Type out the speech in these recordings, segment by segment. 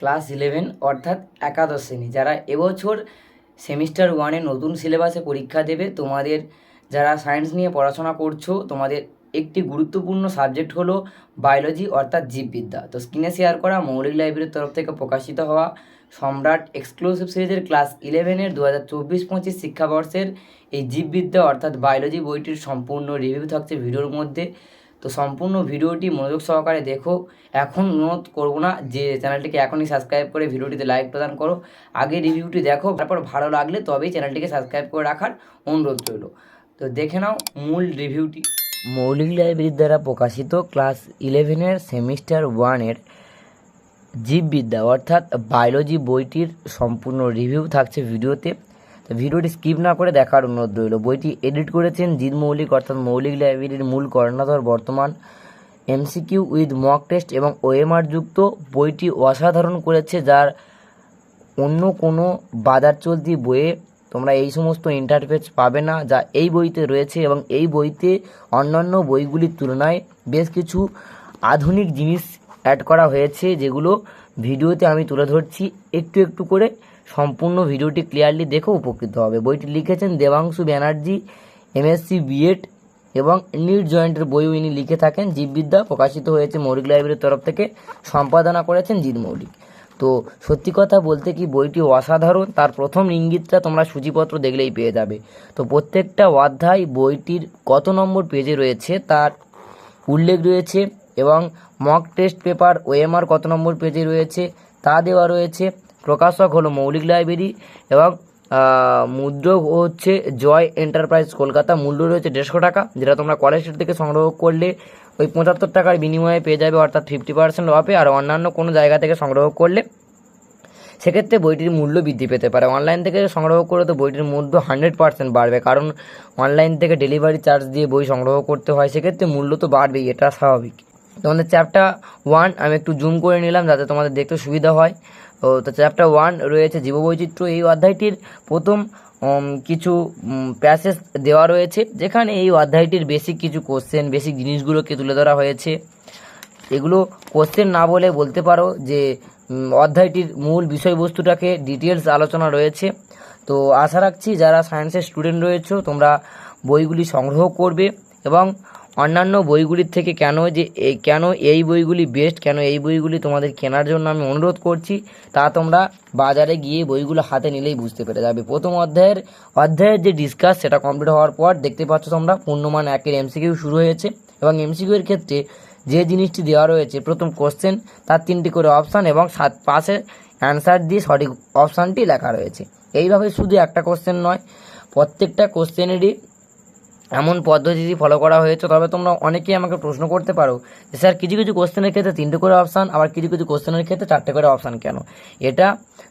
Class eleven অর্থাৎ একাদশ শ্রেণি। যারা এবছর সেমিস্টার ওয়ানে নতুন সিলেবাসে পরীক্ষা দেবে, তোমাদের যারা সায়েন্স নিয়ে পড়াশোনা করছ, তোমাদের একটি গুরুত্বপূর্ণ সাবজেক্ট হলো বায়োলজি অর্থাৎ জীববিদ্যা। তো স্ক্রিনে শেয়ার করা মৌলিক লাইব্রেরির তরফ থেকে প্রকাশিত হওয়া সম্রাট এক্সক্লুসিভ সিরিজের ক্লাস ইলেভেনের দু হাজার চব্বিশ পঁচিশ শিক্ষাবর্ষের এই জীববিদ্যা অর্থাৎ বায়োলজি বইটির সম্পূর্ণ রিভিউ থাকছে। ভিডিওর মধ্যে তো সম্পূর্ণ ভিডিওটি মনোযোগ সহকারে দেখো। এখন অনুরোধ করব না যে চ্যানেলটিকে এখনই সাবস্ক্রাইব করে ভিডিওটিতে লাইক প্রদান করো। আগে রিভিউটি দেখো, তারপর ভালো লাগলে তবেই চ্যানেলটিকে সাবস্ক্রাইব করে রাখার অনুরোধ রইল। তো দেখে নাও মূল রিভিউটি। মৌলিক লাইব্রেরির দ্বারা প্রকাশিত ক্লাস ইলেভেনের সেমিস্টার ওয়ানের জীববিদ্যা, অর্থাৎ বায়োলজি বইটির সম্পূর্ণ রিভিউ থাকছে ভিডিওতে। ভিডিওটি স্কিপ না করে দেখার অনুরোধ রইল। বইটি এডিট করেছেন জিৎ মৌলিক, অর্থাৎ মৌলিক লাইব্রেরির মূল কর্ণাধর বর্তমান এমসিকিউ উইথ মক টেস্ট এবং ওএমআর যুক্ত বইটি অসাধারণ করেছে, যার অন্য কোনো বাজার চলতি বইয়ে তোমরা এই সমস্ত ইন্টারফেস পাবে না, যা এই বইতে রয়েছে এবং এই বইতে অন্যান্য বইগুলির তুলনায় বেশ কিছু আধুনিক জিনিস অ্যাড করা হয়েছে, যেগুলো ভিডিওতে আমি তুলে ধরছি। একটু একটু করে সম্পূর্ণ ভিডিওটি ক্লিয়ারলি দেখে উপকৃত হবে। বইটি লিখেছেন দেবাংশু ব্যানার্জি, এমএসসি বিএড এবং নিট জয়েন্টের বইও ইনি লিখে থাকেন। জীববিদ্যা প্রকাশিত হয়েছে মৌলিক লাইব্রেরির তরফ থেকে, সম্পাদনা করেছেন জিৎ মৌলিক। তো সত্যি কথা বলতে কি, বইটি অসাধারণ। তার প্রথম ইঙ্গিতটা তোমরা সূচিপত্র দেখলেই পেয়ে যাবে। তো প্রত্যেকটা অধ্যায় বইটির কত নম্বর পেজে রয়েছে তার উল্লেখ রয়েছে এবং মক টেস্ট পেপার ওএমআর কত নম্বর পেজে রয়েছে তা দেওয়া রয়েছে। প্রকাশক হলো মৌলিক লাইব্রেরি এবং মুদ্রক হচ্ছে জয় এন্টারপ্রাইজ কলকাতা। মূল্য রয়েছে দেড়শো টাকা, যেটা তোমরা কলেজ স্ট্রিট থেকে সংগ্রহ করলে ওই পঁচাত্তর টাকার বিনিময়ে পেয়ে যাবে, অর্থাৎ ফিফটি পার্সেন্ট অফে আর অন্যান্য কোনো জায়গা থেকে সংগ্রহ করলে সেক্ষেত্রে বইটির মূল্য বৃদ্ধি পেতে পারে। অনলাইন থেকে সংগ্রহ করে তো বইটির মূল্য হান্ড্রেড পার্সেন্ট বাড়বে, কারণ অনলাইন থেকে ডেলিভারি চার্জ দিয়ে বই সংগ্রহ করতে হয়, সেক্ষেত্রে মূল্য তো বাড়বেই, এটা স্বাভাবিক। তোমাদের চ্যাপ্টার ওয়ান আমি একটু জুম করে নিলাম যাতে তোমাদের দেখতে সুবিধা হয়। ও তো চ্যাপ্টার ওয়ান রয়েছে জীববৈচিত্র্য। এই অধ্যায়টির প্রথম কিছু প্যাসেজ দেওয়া রয়েছে, যেখানে এই অধ্যায়টির বেসিক কিছু কোশ্চেন বেসিক জিনিসগুলোকে তুলে ধরা হয়েছে। এগুলো কোশ্চেন না বলে বলতে পারো যে অধ্যায়টির মূল বিষয়বস্তুটাকে ডিটেলস আলোচনা রয়েছে। তো, আশা রাখছি যারা সায়েন্সের স্টুডেন্ট রয়েছো, তোমরা বইগুলি সংগ্রহ করবে এবং অন্যান্য বইগুলির থেকে কেন যে কেন এই বইগুলি বেস্ট কেন এই বইগুলি তোমাদের কেনার জন্য আমি অনুরোধ করছি, তা তোমরা বাজারে গিয়ে বইগুলো হাতে নিলেই বুঝতে পেরে যাবে। প্রথম অধ্যায়ের অধ্যায়ের যে ডিসকাস সেটা কমপ্লিট হওয়ার পর দেখতে পাচ্ছ তোমরা পূর্ণমান একের এমসিকিউ শুরু হয়েছে এবং এমসিকিউ ক্ষেত্রে যে জিনিসটি দেওয়া রয়েছে, প্রথম কোশ্চেন তার তিনটি করে অপশান এবং সাত পাশে অ্যান্সার দিয়ে সঠিক অপশানটি লেখা রয়েছে। এইভাবে শুধু একটা কোশ্চেন নয়, প্রত্যেকটা কোশ্চেনেরই এমন পদ্ধতি ফলো করা হয়েছে, তবে তোমরা অনেকেই আমাকে প্রশ্ন করতে পারো যে, স্যার, কিছু কিছু কোশ্চেনের ক্ষেত্রে তিনটে করে অপশান আবার কিছু কিছু কোশ্চেনের ক্ষেত্রে চারটে করে অপশান কেন? এটা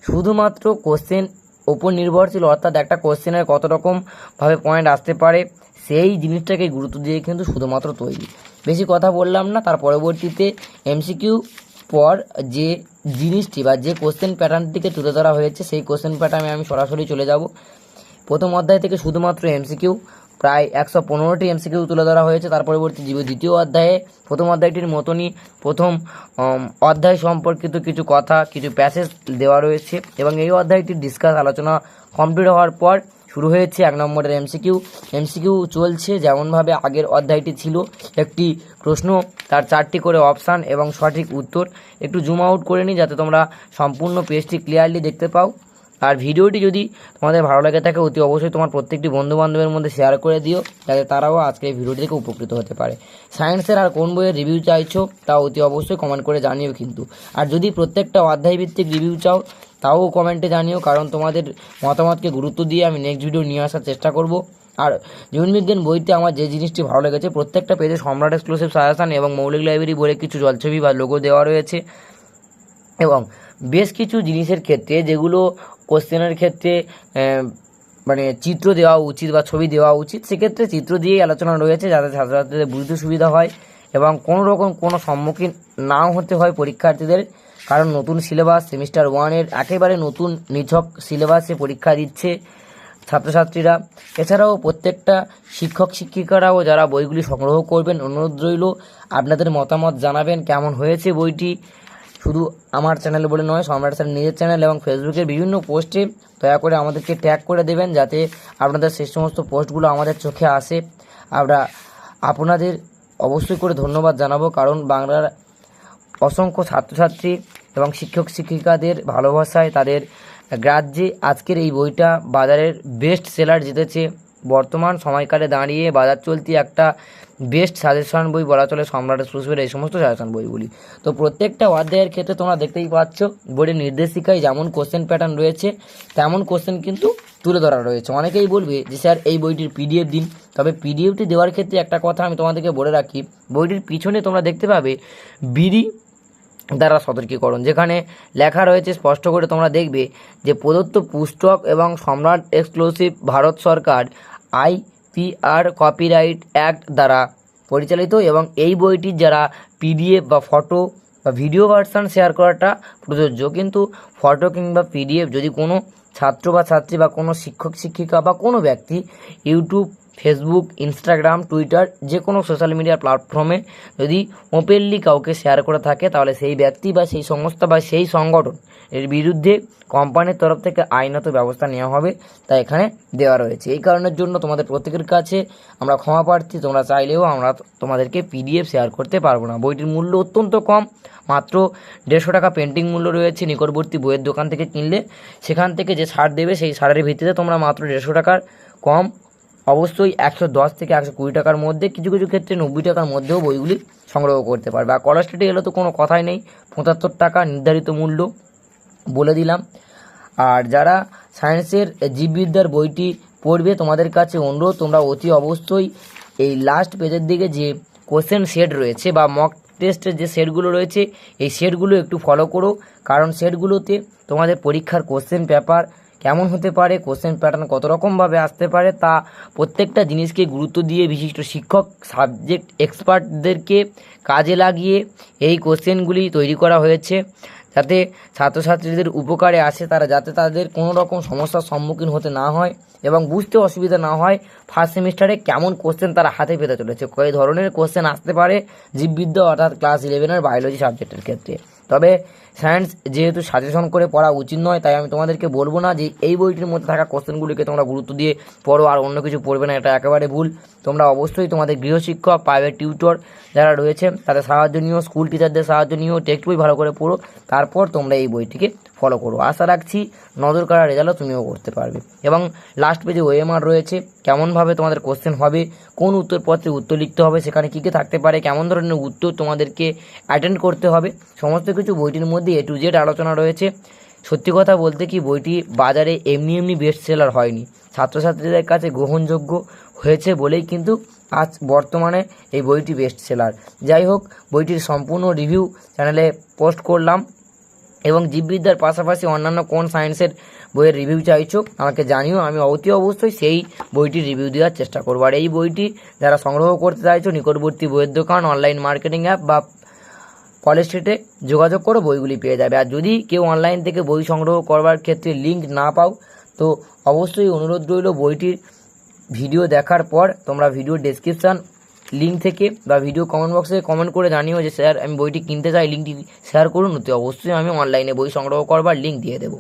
শুধুমাত্র কোশ্চেন ওপর নির্ভরশীল, অর্থাৎ একটা কোশ্চেনের কত রকমভাবে পয়েন্ট আসতে পারে, সেই জিনিসটাকে গুরুত্ব দিয়ে কিন্তু শুধুমাত্র তৈরি। বেশি কথা বললাম না, তার পরবর্তীতে এমসিকিউ পর যে জিনিসটি বা যে কোশ্চেন প্যাটার্নটিকে তুলে ধরা হয়েছে, সেই কোশ্চেন প্যাটার্নে আমি সরাসরি চলে যাব। প্রথম অধ্যায় থেকে শুধুমাত্র এমসিকিউ প্রায় একশো পনেরোটি এমসিকিউ তুলে ধরা হয়েছে। তার পরবর্তী দ্বিতীয় অধ্যায়ে, প্রথম অধ্যায়টির মতনই প্রথম অধ্যায় সম্পর্কিত কিছু কথা, কিছু প্যাসেজ দেওয়া রয়েছে এবং এই অধ্যায়টির ডিসকাস আলোচনা কমপ্লিট হওয়ার পর শুরু হয়েছে এক নম্বরের এমসিকিউ এমসিকিউ চলছে যেমনভাবে আগের অধ্যায়টি ছিল। একটি প্রশ্ন, তার চারটি করে অপশান এবং সঠিক উত্তর। একটু জুম আউট করে নিই যাতে তোমরা সম্পূর্ণ পেজটি ক্লিয়ারলি দেখতে পাও। আর ভিডিওটি যদি তোমাদের ভালো লাগে থাকে, অতি অবশ্যই তোমার প্রত্যেকটি বন্ধু বান্ধবের মধ্যে শেয়ার করে দিও, যাতে তারাও আজকে এই ভিডিওটি থেকে উপকৃত হতে পারে। সায়েন্সের আর কোন বইয়ের রিভিউ চাইছো, তা অতি অবশ্যই কমেন্ট করে জানিও কিন্তু। আর যদি প্রত্যেকটা অধ্যায় ভিত্তিক রিভিউ চাও, তাও কমেন্টে জানিও, কারণ তোমাদের মতামতকে গুরুত্ব দিয়ে আমি নেক্সট ভিডিও নিয়ে আসার চেষ্টা করব। আর জীবনবিজ্ঞান বইতে আমার যে জিনিসটি ভালো লেগেছে, প্রত্যেকটা পেজে সম্রাট এক্সক্লুসিভ সাজেশন এবং মৌলিক লাইব্রেরি বলে কিছু জলছবি বা লোগো দেওয়া রয়েছে। এবং বেশ কিছু জিনিসের ক্ষেত্রে যেগুলো কোশ্চেনের ক্ষেত্রে মানে চিত্র দেওয়া উচিত বা ছবি দেওয়া উচিত, সেক্ষেত্রে চিত্র দিয়েই আলোচনা রয়েছে যাতে ছাত্রছাত্রীদের বুঝতে সুবিধা হয় এবং কোনো রকম কোনো সম্মুখীন নাও হতে হয় পরীক্ষার্থীদের। কারণ নতুন সিলেবাস সেমিস্টার ওয়ানের একেবারে নতুন নিছক সিলেবাসে পরীক্ষা দিচ্ছে ছাত্রছাত্রীরা। এছাড়াও প্রত্যেকটা শিক্ষক শিক্ষিকারাও যারা বইগুলি সংগ্রহ করবেন, অনুরোধ রইল, আপনাদের মতামত জানাবেন, কেমন হয়েছে বইটি শুধু আমার চ্যানেল বলে নয়, সম্রাট স্যার নিজের চ্যানেল এবং ফেসবুকের বিভিন্ন পোস্টে দয়া করে আমাদেরকে ট্যাগ করে দেবেন যাতে আপনাদের সেই সমস্ত পোস্টগুলো আমাদের চোখে আসে। আমরা আপনাদের অবশ্যই করে ধন্যবাদ জানাব, কারণ বাংলার অসংখ্য ছাত্রছাত্রী এবং শিক্ষক শিক্ষিকাদের ভালোবাসায় তাদের গ্রাহ্যে আজকের এই বইটা বাজারের বেস্ট সেলার জিতেছে। বর্তমান সময়কালে দাঁড়িয়ে বাজার চলতি একটা বেস্ট সাজেশন বই বলা চলে, সম্রাট সুসবের এই সমস্ত সাজেশন বইগুলি। তো প্রত্যেকটা অধ্যায়ের ক্ষেত্রে তোমরা দেখতেই পাচ্ছ বোর্ডের নির্দেশিকায় যেমন কোশ্চেন প্যাটার্ন রয়েছে, তেমন কোশ্চেন কিন্তু তুলে ধরা রয়েছে। অনেকেই বলবে যে, স্যার, এই বইটির পিডিএফ দিন। তবে পিডিএফটি দেওয়ার ক্ষেত্রে একটা কথা আমি তোমাদেরকে বলে রাখি, বইটির পিছনে তোমরা দেখতে পাবে, বিডি দ্বারা সতর্কীকরণ। যেখানে লেখা রয়েছে, স্পষ্ট করে তোমরা দেখবে যে প্রদত্ত পুস্তক এবং সম্রাট এক্সক্লুসিভ ভারত সরকার আই আইপিআর কপিরাইট অ্যাক্ট দ্বারা পরিচালিত এবং এই বইটির যারা পিডিএফ বা ফটো বা ভিডিও ভার্সান শেয়ার করাটা প্রযোজ্য। কিন্তু ফটো কিংবা পিডিএফ যদি কোনো ছাত্র বা ছাত্রী বা কোনো শিক্ষক, শিক্ষিকা বা কোনো ব্যক্তি ইউটিউব ফেসবুক ইনস্টাগ্রাম টুইটার যে কোনো সোশ্যাল মিডিয়া প্ল্যাটফর্মে যদি ওপেনলি কাউকে শেয়ার করে থাকে, তাহলে সেই ব্যক্তি বা সেই সংস্থা বা সেই সংগঠন এর বিরুদ্ধে কোম্পানির তরফ থেকে আইনত ব্যবস্থা নেওয়া হবে, তা এখানে দেওয়া রয়েছে। এই কারণের জন্য তোমাদের প্রত্যেকের কাছে আমরা ক্ষমা প্রার্থী, তোমরা চাইলেও আমরা তোমাদেরকে পিডিএফ শেয়ার করতে পারব না। বইটির মূল্য অত্যন্ত কম, মাত্র দেড়শো টাকা পেন্টিং মূল্য রয়েছে, নিকটবর্তী বইয়ের দোকান থেকে কিনলে সেখান থেকে যে ছাড় দেবে, সেই ছাড়ের ভিত্তিতে তোমরা মাত্র দেড়শো টাকার কম অবশ্যই একশো দশ থেকে একশো কুড়ি টাকার মধ্যে, কিছু কিছু ক্ষেত্রে নব্বই টাকার মধ্যেও বইগুলি সংগ্রহ করতে পারবে। আর কলার স্টেটে এলে তো কোনো কথাই নেই, পঁচাত্তর টাকা নির্ধারিত মূল্য বলে দিলাম। আর যারা সায়েন্সের জীববিদ্যার বইটি পড়বে, তোমাদের কাছে অনুরোধ, তোমরা অতি অবশ্যই এই লাস্ট পেজের দিকে যে কোশ্চেন সেট রয়েছে বা মক টেস্টের যে সেটগুলো রয়েছে, এই সেটগুলো একটু ফলো করো। কারণ সেটগুলোতে তোমাদের পরীক্ষার কোশ্চেন পেপার কেমন হতে পারে কোশ্চেন প্যাটার্ন কত রকমভাবে আসতে পারে, তা প্রত্যেকটা জিনিসকে গুরুত্ব দিয়ে বিশিষ্ট শিক্ষক সাবজেক্ট এক্সপার্টদেরকে কাজে লাগিয়ে এই কোশ্চেনগুলি তৈরি করা হয়েছে। যাতে ছাত্রছাত্রীদের উপকারে আসে, তারা যাতে তাদের কোনো রকম সমস্যার সম্মুখীন হতে না হয় এবং বুঝতে অসুবিধা না হয় ফার্স্ট সেমিস্টারে কেমন কোশ্চেন তারা হাতে পেতে চলেছে, কয় ধরনের কোশ্চেন আসতে পারে, জীববিদ্যা অর্থাৎ ক্লাস ইলেভেনের বায়োলজি সাবজেক্টের ক্ষেত্রে। তবে সায়েন্স যেহেতু সাজেশন করে পড়া উচিত নয়, তাই আমি তোমাদেরকে বলব না যে এই বইটির মধ্যে থাকা কোশ্চেনগুলিকে তোমরা গুরুত্ব দিয়ে পড়ো আর অন্য কিছু পড়বে না, এটা একেবারে ভুল। তোমরা অবশ্যই তোমাদের গৃহশিক্ষক প্রাইভেট টিউটর যারা রয়েছে, তাদের সাহায্য নিও স্কুল টিচারদের সাহায্য নিও টেক্সট বই ভালো করে পড়ো, তারপর তোমরা এই বইটিকে ফলো করো। আশা রাখছি নজর কাড়া রেজাল্টও তুমিও করতে পারবে। এবং লাস্ট পেজে ওএমআর রয়েছে, কেমনভাবে তোমাদের কোশ্চেন হবে, কোন উত্তরপত্রে উত্তর লিখতে হবে, সেখানে কী কী থাকতে পারে, কেমন ধরনের উত্তর তোমাদেরকে অ্যাটেন্ড করতে হবে, সমস্ত কিছু বইটির মধ্যে এ টু জেড আলোচনা রয়েছে। সত্যি কথা বলতে কি, বইটি বাজারে এমনি এমনি বেস্ট সেলার হয়নি। ছাত্রছাত্রীদের কাছে গ্রহণযোগ্য হয়েছে বলেই কিন্তু আজ বর্তমানে এই বইটি বেস্ট সেলার যাই হোক, বইটির সম্পূর্ণ রিভিউ চ্যানেলে পোস্ট করলাম এবং জীববিদ্যার পাশাপাশি অন্যান্য কোন সায়েন্সের বইয়ের রিভিউ চাইছো, আমাকে জানিও। আমি অতি অবশ্যই সেই বইটির রিভিউ দেওয়ার চেষ্টা করব। আর এই বইটি যারা সংগ্রহ করতে চাইছো, নিকটবর্তী বইয়ের দোকান অনলাইন মার্কেটিং অ্যাপ বা কলেজ স্ট্রিটে যোগাযোগ করো বইগুলি পেয়ে যাবে। আর যদি কেউ অনলাইন থেকে বই সংগ্রহ করবার ক্ষেত্রে লিঙ্ক না পাও, তো অবশ্যই অনুরোধ রইল বইটির ভিডিও দেখার পর তোমরা ভিডিও ডেসক্রিপশান লিঙ্ক থেকে বা ভিডিও কমেন্ট বক্সে কমেন্ট করে জানিও যে, স্যার, আমি বইটি কিনতে চাই। লিঙ্কটি শেয়ার করুন। তো অবশ্যই আমি অনলাইনে বই সংগ্রহ করবার লিঙ্ক দিয়ে দেবো।